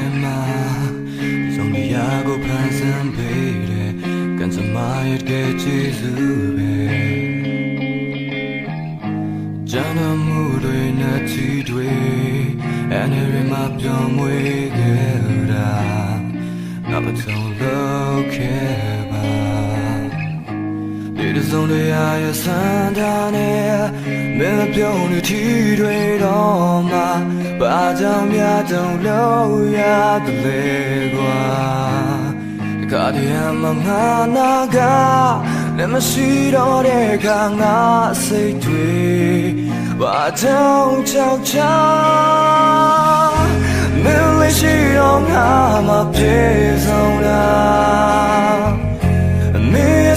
င်မှာဆုံးလျာကိုဖန်ဆင်းပေးတယ်ကန်စမာရဲ့ကဲချေစုပဲကြံရမှုတွေနဲ့ချီတွေအနေရမှာပြောင်းမွေးကြတာငါမဆုံးလောက်ခဲ့ပါ တစ်စုံတရားရဲ့စံတာနဲ့မင်းပြုံးနေထီတွေတော့မှဘာကြောင့်များတုံလို့ရတယ်ကွာတခါတည်းမှငါနာကလည်းမရှိတော့တဲ့ခါငါစိတ်တွေဘာကြောင့်ချောက်ချာမင်းလေးရှိတော့ငါမပြေဆုံးတာမေ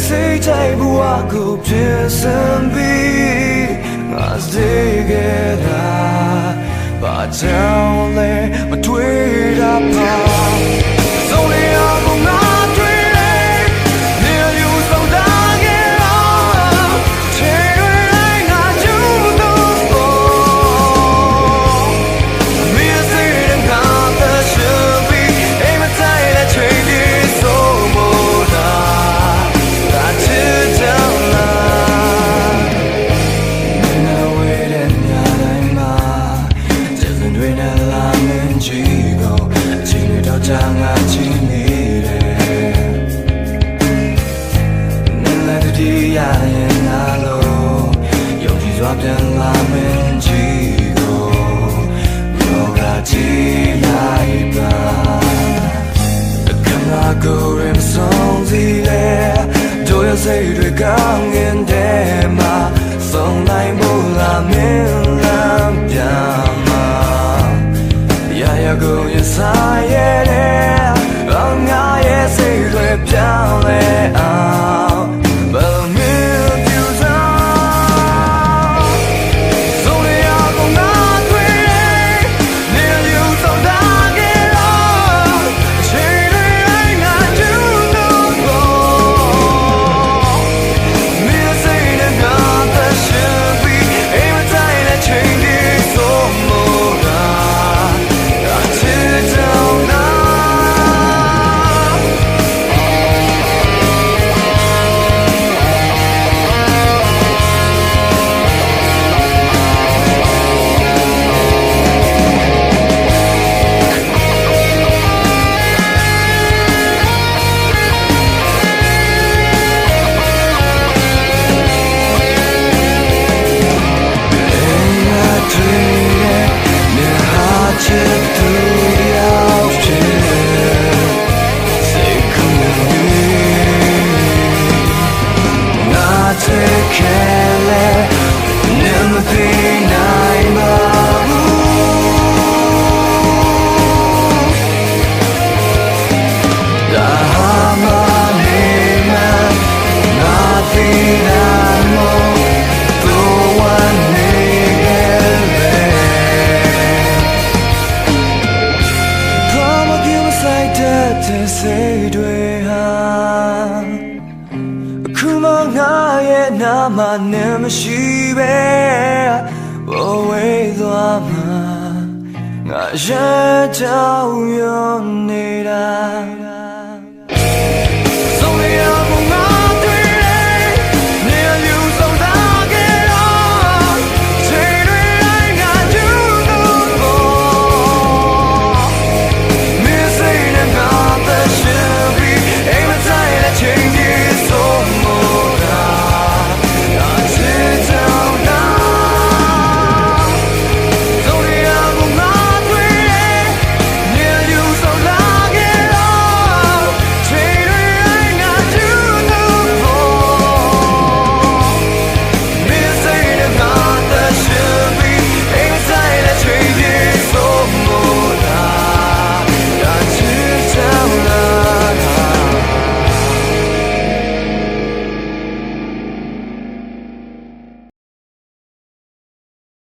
စိတ်တိုင်းဘဝကိုပြင်ဆင်ပြီးငါစိတ်ကတာဘာကြောင့်လဲမတွေ့ င်လည်းတတိယရဲ့နာလို့ယုံကြည်စွာပြန်လာမင်းကြီးကိုရောကကြည်လိုက်ပါအခမ်းအနားကိုရင်ဆောင်စီလေတို့ရဲ့စိတ်တွေကောင်းငင်တဲ့မှာဆုံးနိုင်ဖို့လာမင်းလမ်းပြန်မှာရာရာကိုရဆိုင်ရဲ့အငါရဲ့စိတ်တွေပြောင်းလဲ ငါရဲ့နာမနဲ့မရှိပဲဘဝေးသွားမှာငါရကြောင်ရွံ့